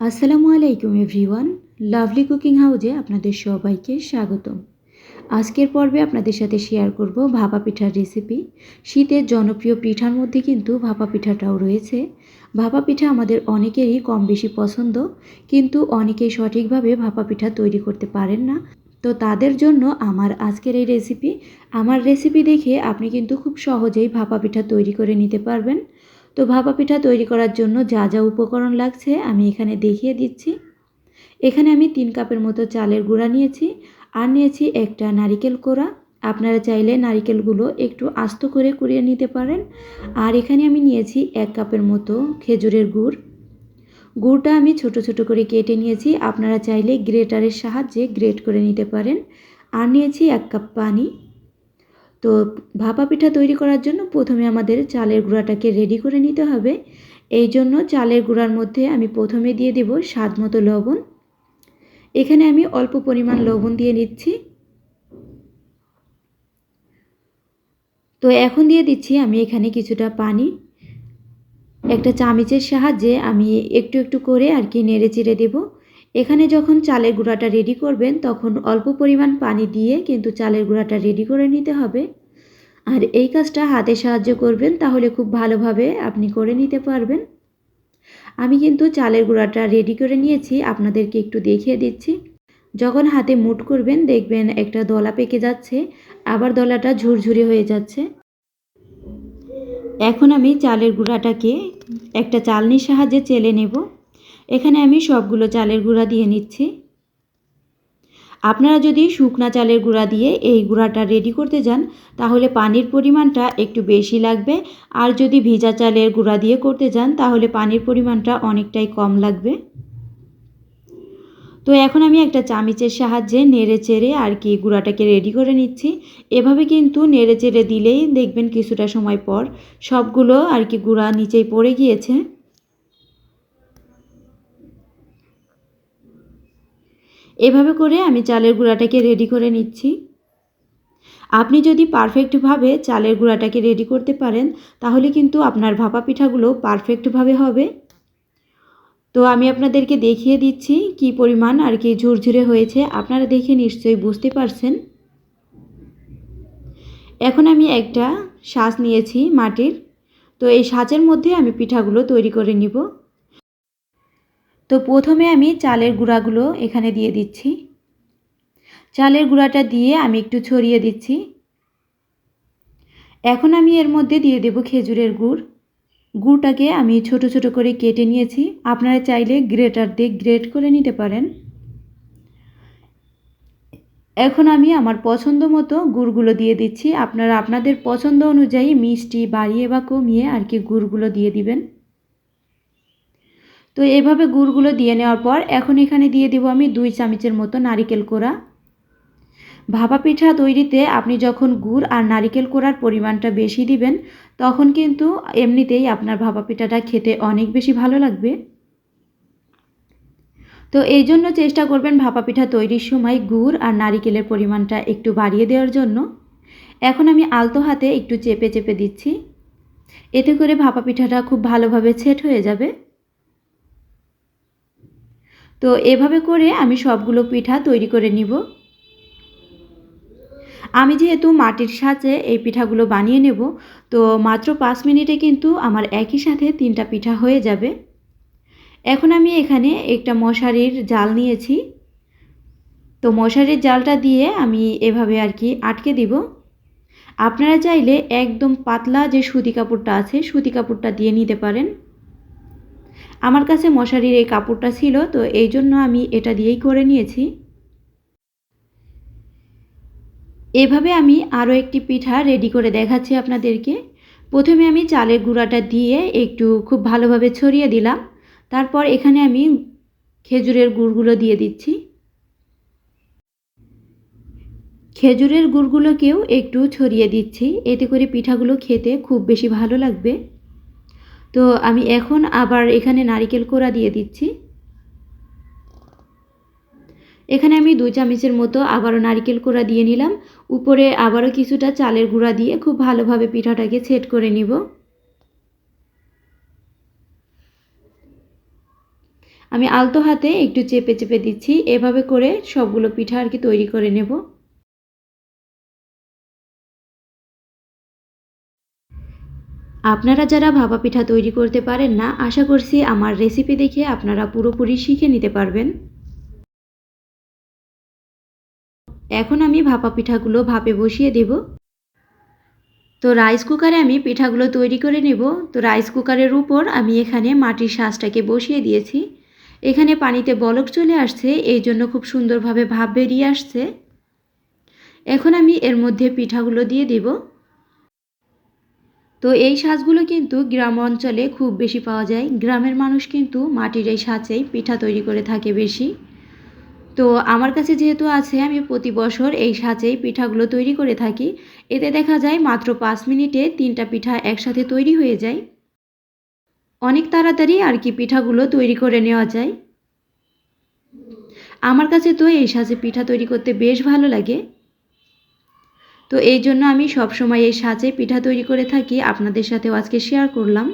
আসসালামু আলাইকুম everyone, lovely cooking হাউজে আপনাদের সবাইকে স্বাগতম। আজকের পর্বে আপনাদের সাথে শেয়ার করব ভাপা পিঠার রেসিপি। শীতের জনপ্রিয় পিঠার মধ্যে কিন্তু ভাপা পিঠাটাও রয়েছে। ভাপা পিঠা আমাদের অনেকেরই কম বেশি পছন্দ, কিন্তু অনেকেই সঠিকভাবে ভাপা পিঠা তৈরি করতে পারেন না। তো তাদের জন্য আমার আজকের এই রেসিপি। আমার রেসিপি দেখে আপনি কিন্তু খুব সহজেই ভাপা পিঠা তৈরি করে নিতে পারবেন। তো ভাপা পিঠা তৈরি করার জন্য যা যা উপকরণ লাগছে আমি এখানে দেখিয়ে দিচ্ছি। এখানে আমি তিন কাপের মতো চালের গুঁড়া নিয়েছি আর নিয়েছি একটা নারিকেল কোড়া। আপনারা চাইলে নারিকেলগুলো একটু আস্ত করে কুড়িয়ে নিতে পারেন। আর এখানে আমি নিয়েছি এক কাপের মতো খেজুরের গুড়। গুড়টা আমি ছোট ছোট করে কেটে নিয়েছি। আপনারা চাইলে গ্রেটারের সাহায্যে গ্রেট করে নিতে পারেন। আর নিয়েছি এক কাপ পানি। তো ভাপা পিঠা তৈরি করার জন্য প্রথমে আমাদের চালের গুঁড়াটাকে রেডি করে নিতে হবে। এই জন্য চালের গুঁড়ার মধ্যে আমি প্রথমে দিয়ে দেব স্বাদ মতো লবণ। এখানে আমি অল্প পরিমাণ লবণ দিয়ে নিচ্ছি। তো এখন দিয়ে দিচ্ছি আমি এখানে কিছুটা পানি। একটা চামিচের সাহায্যে আমি একটু একটু করে আর কি নেড়ে চিড়ে দেবো। এখানে যখন চালের গুঁড়াটা রেডি করবেন, তখন অল্প পরিমাণ পানি দিয়ে কিন্তু চালের গুঁড়াটা রেডি করে নিতে হবে। আর এই কাজটা হাতে সাহায্য করবেন, তাহলে খুব ভালোভাবে আপনি করে নিতে পারবেন। আমি কিন্তু চালের গুঁড়াটা রেডি করে নিয়েছি, আপনাদেরকে একটু দেখিয়ে দিচ্ছি। যখন হাতে মুট করবেন, দেখবেন একটা দলা পেকে যাচ্ছে, আবার দলাটা ঝুরঝুরি হয়ে যাচ্ছে। এখন আমি চালের গুঁড়াটাকে একটা চালনির সাহায্যে চেলে নেব। এখানে আমি সবগুলো চালের গুঁড়া দিয়ে নিচ্ছি। আপনারা যদি শুকনা চালের গুঁড়া দিয়ে এই গুঁড়াটা রেডি করতে যান, তাহলে পানির পরিমাণটা একটু বেশি লাগবে। আর যদি ভিজা চালের গুঁড়া দিয়ে করতে যান, তাহলে পানির পরিমাণটা অনেকটাই কম লাগবে। তো এখন আমি একটা চামিচের সাহায্যে নেড়ে চেড়ে আর কি গুঁড়াটাকে রেডি করে নিচ্ছি। এভাবে কিন্তু নেড়ে চেড়ে দিলেই দেখবেন কিছুটা সময় পর সবগুলো আর কি গুঁড়া নিচেই পড়ে গিয়েছে। এভাবে করে আমি চালের গুঁড়াটাকে রেডি করে নিচ্ছি। আপনি যদি পারফেক্টভাবে চালের গুঁড়াটাকে রেডি করতে পারেন, তাহলে কিন্তু আপনার ভাপা পিঠাগুলো পারফেক্টভাবে হবে। তো আমি আপনাদেরকে দেখিয়ে দিচ্ছি কি পরিমাণ আর কি ঝুরঝুরে হয়েছে। আপনারা দেখে নিশ্চয়ই বুঝতে পারছেন। এখন আমি একটা সাজ নিয়েছি মাটির। তো এই সাজের মধ্যে আমি পিঠাগুলো তৈরি করে নিব। তো প্রথমে আমি চালের গুঁড়াগুলো এখানে দিয়ে দিচ্ছি। চালের গুঁড়াটা দিয়ে আমি একটু ছড়িয়ে দিচ্ছি। এখন আমি এর মধ্যে দিয়ে দেব খেজুরের গুড়। গুড়টাকে আমি ছোট ছোট করে কেটে নিয়েছি। আপনারা চাইলে গ্রেটার দিয়ে গ্রেট করে নিতে পারেন। এখন আমি আমার পছন্দ মতো গুড়গুলো দিয়ে দিচ্ছি। আপনারা আপনাদের পছন্দ অনুযায়ী মিষ্টি বাড়িয়ে বা কমিয়ে আর কি গুড়গুলো দিয়ে দিবেন। তো এভাবে গুড়গুলো দিয়ে নেওয়ার পর এখন এখানে দিয়ে দেবো আমি দুই চামচের মতো নারিকেল কোড়া। ভাপা পিঠা তৈরিতে আপনি যখন গুড় আর নারিকেল কোড়ার পরিমাণটা বেশি দিবেন, তখন কিন্তু এমনিতেই আপনার ভাপা পিঠাটা খেতে অনেক বেশি ভালো লাগবে। তো এই জন্য চেষ্টা করবেন ভাপা পিঠা তৈরির সময় গুড় আর নারিকেলের পরিমাণটা একটু বাড়িয়ে দেওয়ার জন্য। এখন আমি আলতো হাতে একটু চেপে চেপে দিচ্ছি। এতে করে ভাপা পিঠাটা খুব ভালোভাবে ছেট হয়ে যাবে। তো এভাবে করে আমি সবগুলো পিঠা তৈরি করে নিব। আমি যেহেতু মাটির সাথে এই পিঠাগুলো বানিয়ে নেব, তো মাত্র পাঁচ মিনিটে কিন্তু আমার একই সাথে তিনটা পিঠা হয়ে যাবে। এখন আমি এখানে একটা মশারির জাল নিয়েছি। তো মশারির জালটা দিয়ে আমি এভাবে আর কি আটকে দিব। আপনারা চাইলে একদম পাতলা যে সুতি কাপড়টা আছে, সুতি কাপড়টা দিয়ে নিতে পারেন। আমার কাছে মশারির এই কাপড়টা ছিল, তো এই জন্য আমি এটা দিয়েই করে নিয়েছি। এভাবে আমি আরও একটি পিঠা রেডি করে দেখাচ্ছি আপনাদেরকে। প্রথমে আমি চালের গুঁড়াটা দিয়ে একটু খুব ভালোভাবে ছড়িয়ে দিলাম। তারপর এখানে আমি খেজুরের গুড়গুলো দিয়ে দিচ্ছি। খেজুরের গুড়গুলোকেও একটু ছড়িয়ে দিচ্ছি। এতে করে পিঠাগুলো খেতে খুব বেশি ভালো লাগবে। তো আমি এখন আবার এখানে নারিকেল কোড়া দিয়ে দিচ্ছি। এখানে আমি দুই চামচের মতো আবারও নারিকেল কোড়া দিয়ে নিলাম। উপরে আবারও কিছুটা চালের গুঁড়া দিয়ে খুব ভালোভাবে পিঠাটাকে সেট করে নিব। আমি আলতো হাতে একটু চেপে চেপে দিচ্ছি। এভাবে করে সবগুলো পিঠা আর কি তৈরি করে নেব। আপনারা যারা ভাপা পিঠা তৈরি করতে পারেন না, আশা করছি আমার রেসিপি দেখে আপনারা পুরোপুরি শিখে নিতে পারবেন। এখন আমি ভাপা পিঠাগুলো ভাপে বসিয়ে দেব। তো রাইস কুকারে আমি পিঠাগুলো তৈরি করে নেব। তো রাইস কুকারের উপর আমি এখানে মাটির শাঁসটাকে বসিয়ে দিয়েছি। এখানে পানিতে বলক চলে আসছে, এই জন্য খুব সুন্দরভাবে ভাপ বেরিয়ে আসছে। এখন আমি এর মধ্যে পিঠাগুলো দিয়ে দেব। তো এই সাজগুলো কিন্তু গ্রাম অঞ্চলে খুব বেশি পাওয়া যায়। গ্রামের মানুষ কিন্তু মাটির এই সাজেই পিঠা তৈরি করে থাকে বেশি। তো আমার কাছে যেহেতু আছে, আমি প্রতি বছর এই সাজেই পিঠাগুলো তৈরি করে থাকি। এতে দেখা যায় মাত্র পাঁচ মিনিটে তিনটা পিঠা একসাথে তৈরি হয়ে যায়। অনেক তাড়াতাড়ি আর কি পিঠাগুলো তৈরি করে নেওয়া যায়। আমার কাছে তো এই সাজে পিঠা তৈরি করতে বেশ ভালো লাগে। তো এই জন্য আমি সব সময় এই সাজে পিঠা তৈরি করে থাকি। আপনাদের সাথেও আজকে শেয়ার করলাম।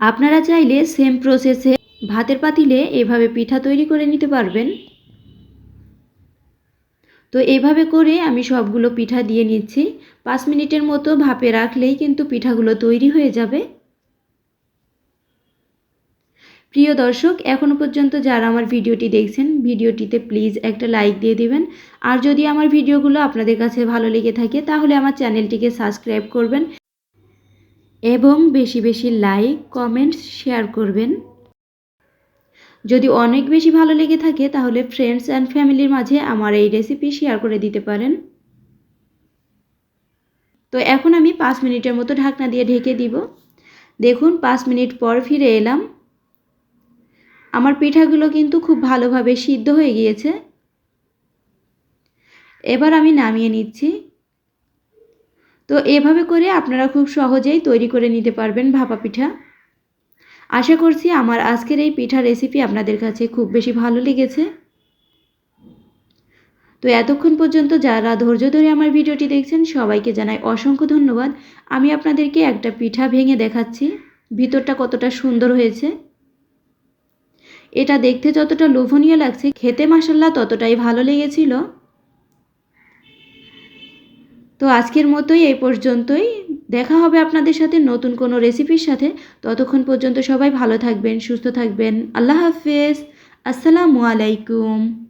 আপনারা চাইলে সেম প্রসেসে ভাতের পাতিলে এভাবে পিঠা তৈরি করে নিতে পারবেন। তো এইভাবে করে আমি সবগুলো পিঠা দিয়ে নিচ্ছি। পাঁচ মিনিটের মতো ভাপে রাখলেই কিন্তু পিঠাগুলো তৈরি হয়ে যাবে। প্রিয় দর্শক এখনও পর্যন্ত যারা আমার ভিডিওটি দেখছেন, ভিডিওটিতে প্লিজ একটা লাইক দিয়ে দিবেন। আর যদি আমার ভিডিওগুলো আপনাদের কাছে ভালো লেগে থাকে, তাহলে আমার চ্যানেলটিকে সাবস্ক্রাইব করবেন এবং বেশি বেশি লাইক কমেন্টস শেয়ার করবেন। যদি অনেক বেশি ভালো লেগে থাকে, তাহলে ফ্রেন্ডস অ্যান্ড ফ্যামিলির মাঝে আমার এই রেসিপি শেয়ার করে দিতে পারেন। তো এখন আমি পাঁচ মিনিটের মতো ঢাকনা দিয়ে ঢেকে দিব। দেখুন, পাঁচ মিনিট পর ফিরে এলাম। আমার পিঠাগুলো কিন্তু খুব ভালোভাবে সিদ্ধ হয়ে গিয়েছে। এবার আমি নামিয়ে নিচ্ছি। তো এভাবে করে আপনারা খুব সহজেই তৈরি করে নিতে পারবেন ভাপা পিঠা। আশা করছি আমার আজকের এই পিঠা রেসিপি আপনাদের কাছে খুব বেশি ভালো লেগেছে। তো এতক্ষণ পর্যন্ত যারা ধৈর্য ধরে আমার ভিডিওটি দেখছেন, সবাইকে জানাই অসংখ্য ধন্যবাদ। আমি আপনাদেরকে একটা পিঠা ভেঙে দেখাচ্ছি। ভিতরটা কতটা সুন্দর হয়েছে। এটা দেখতে যতটা লোভনীয় লাগছে, খেতে মাসাল্লা ততটাই ভালো লেগেছিল। তো আজকের মতোই এই পর্যন্তই। দেখা হবে আপনাদের সাথে নতুন কোনো রেসিপির সাথে। ততক্ষণ পর্যন্ত সবাই ভালো থাকবেন, সুস্থ থাকবেন। আল্লাহ হাফেজ। আসসালামু আলাইকুম।